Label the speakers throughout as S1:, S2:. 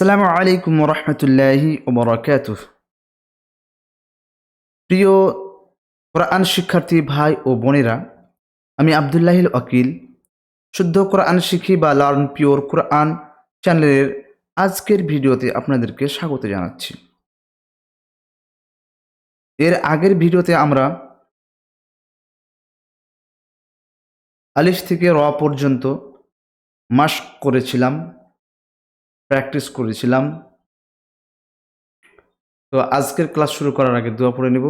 S1: আসসালামু আলাইকুম রহমতুল্লাহি ওবরাকাতুহ। প্রিয় কোরআন শিক্ষার্থী ভাই ও বোনেরা, আমি আবদুল্লাহিল অকিল শুদ্ধ কোরআন শিখি বা লার্ন পিওর কোরআন চ্যানেলের আজকের ভিডিওতে আপনাদেরকে স্বাগত জানাচ্ছি। এর আগের ভিডিওতে আমরা আলিশ থেকে র পর্যন্ত মাস্ক করেছিলাম। প্র্যাকটিস করেছিলাম তো আজকের ক্লাস শুরু করার আগে দোয়া পড়ে নেব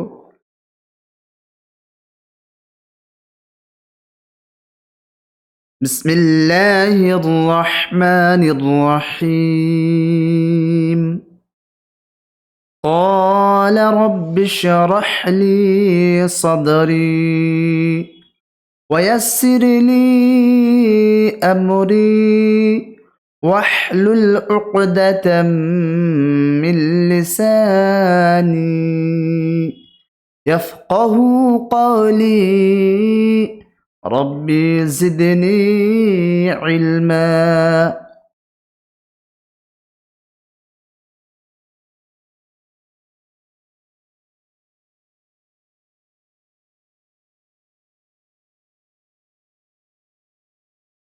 S1: بسم الله الرحمن الرحيم قال رب اشرح لي صدري ويسر لي أمري واحلل عقدة من لساني يفقه قولي. ربي زدني علما.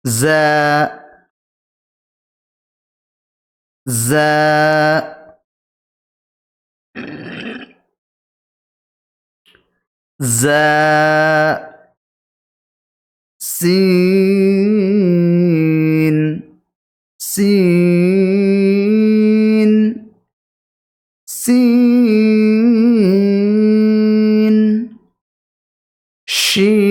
S1: زا জা জা সিন সিন সিন শিন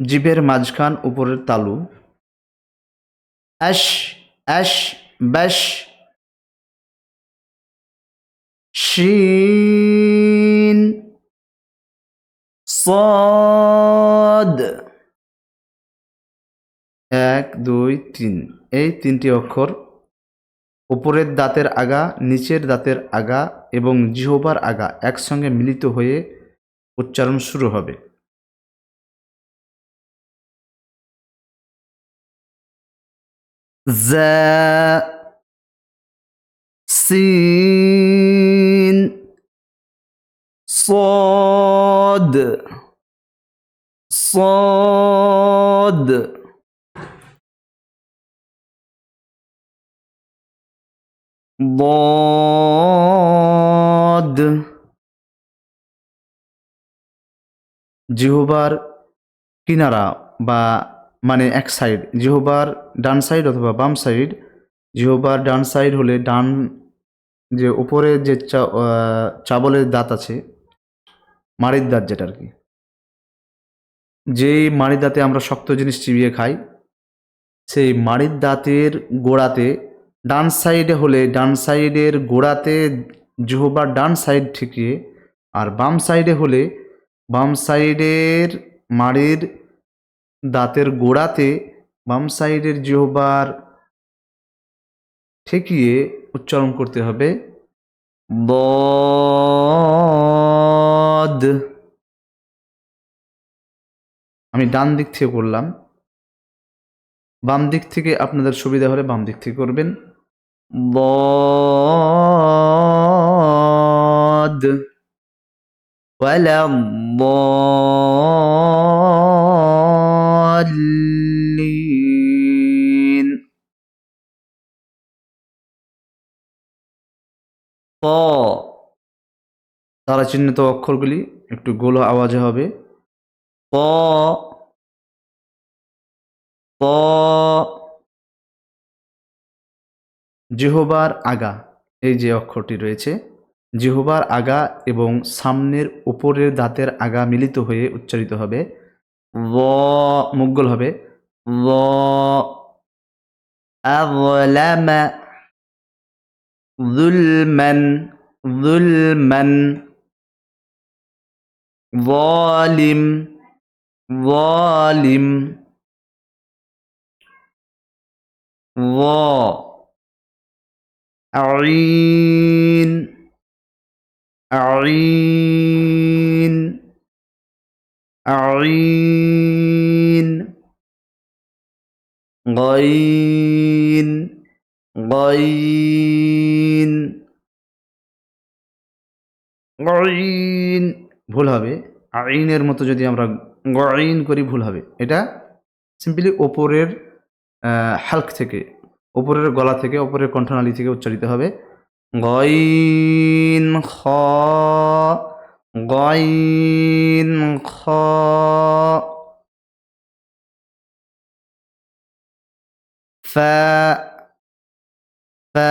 S1: জীবের মাঝখান উপরের তালু। অ্যাশ অ্যাশ ব্যাশ শীন, সদ। এক, দুই, তিন। এই তিনটি অক্ষর উপরের দাঁতের আগা, নিচের দাঁতের আগা এবং জিহবার আগা একসঙ্গে মিলিত হয়ে উচ্চারণ শুরু হবে। ذا سين صاد صاد ضاد জিহবার কিনারা বা মানে এক সাইড জিহবার ডান সাইড অথবা বাম সাইড জিহবার ডান সাইড হলে ডান যে উপরে যে চাবলের দাঁত আছে, মাড়ির দাঁত যেটা আর কি, যেই মাড়ির দাঁতে আমরা শক্ত জিনিস চিবিয়ে খাই, সেই মাড়ির দাঁতের গোড়াতে ডান সাইডে হলে ডান সাইডের গোড়াতে জিহবার ডান সাইড ঠেকিয়ে, আর বাম সাইডে হলে বাম সাইডের মাড়ির দাঁতের গোড়াতে বাম সাইডের জিহবার ঠেকিয়ে উচ্চারণ করতে হবে। বদ আমি ডান দিক থেকে করলাম। বাম দিক থেকে আপনাদের সুবিধা হলে বাম দিক থেকে করবেন। বদ ওয়ালা الضالين ত তারা চিহ্নিত অক্ষরগুলি একটু গোলো আওয়াজে হবে প প জিহবার আগা এই যে অক্ষরটি রয়েছে জিহবার আগা এবং সামনের উপরের দাঁতের আগা মিলিত হয়ে উচ্চারিত হবে ল মুগল হবে ল أظلم ظلما ظلما ظالم ظالم ظا أعين أعين গইন গইন। গইন, ভুল হবে। আইনের মতো যদি আমরা গইন করি, ভুল হবে। এটা সিম্পলি ওপরের হালক থেকে, ওপরের গলা থেকে, ওপরের কণ্ঠনালী থেকে উচ্চারিত হবে। গইন খ গইন খ। ফা ফা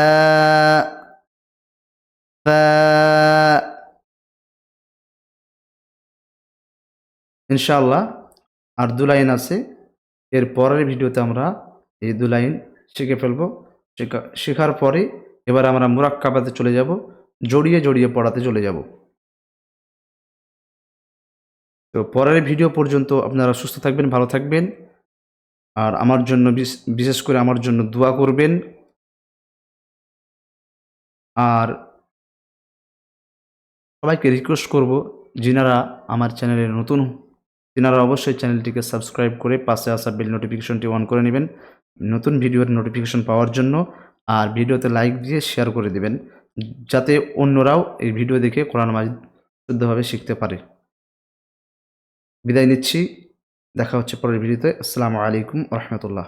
S1: ইনশাআল্লাহ আর দু লাইন আছে। এর পরের ভিডিওতে আমরা এই দু লাইন শিখে ফেলব। শেখা, শেখার পরে এবার আমরা মুরাক্কাবাতে চলে যাব, জড়িয়ে জড়িয়ে পড়াতে চলে যাব। তো পরের ভিডিও পর্যন্ত আপনারা সুস্থ থাকবেন, ভালো থাকবেন। আর আমার জন্য বিশ- বিশেষ করে আমার জন্য দোয়া করবেন। আর সবাইকে রিকোয়েস্ট করব যিনারা আমার চ্যানেলে নতুন, তিনারা অবশ্যই চ্যানেলটিকে সাবস্ক্রাইব করে পাশে আসা বেল নোটিফিকেশনটি অন করে নেবেন নতুন ভিডিওর নোটিফিকেশন পাওয়ার জন্য। আর ভিডিওতে লাইক দিয়ে শেয়ার করে দেবেন, যাতে অন্যরাও এই ভিডিও দেখে কোরআন মাজিদ শুদ্ধভাবে শিখতে পারে। বিদায় নিচ্ছি। দেখা হচ্ছে পরের ভিডিওতে। আসসালামু আলাইকুম রহমতুল্লাহ।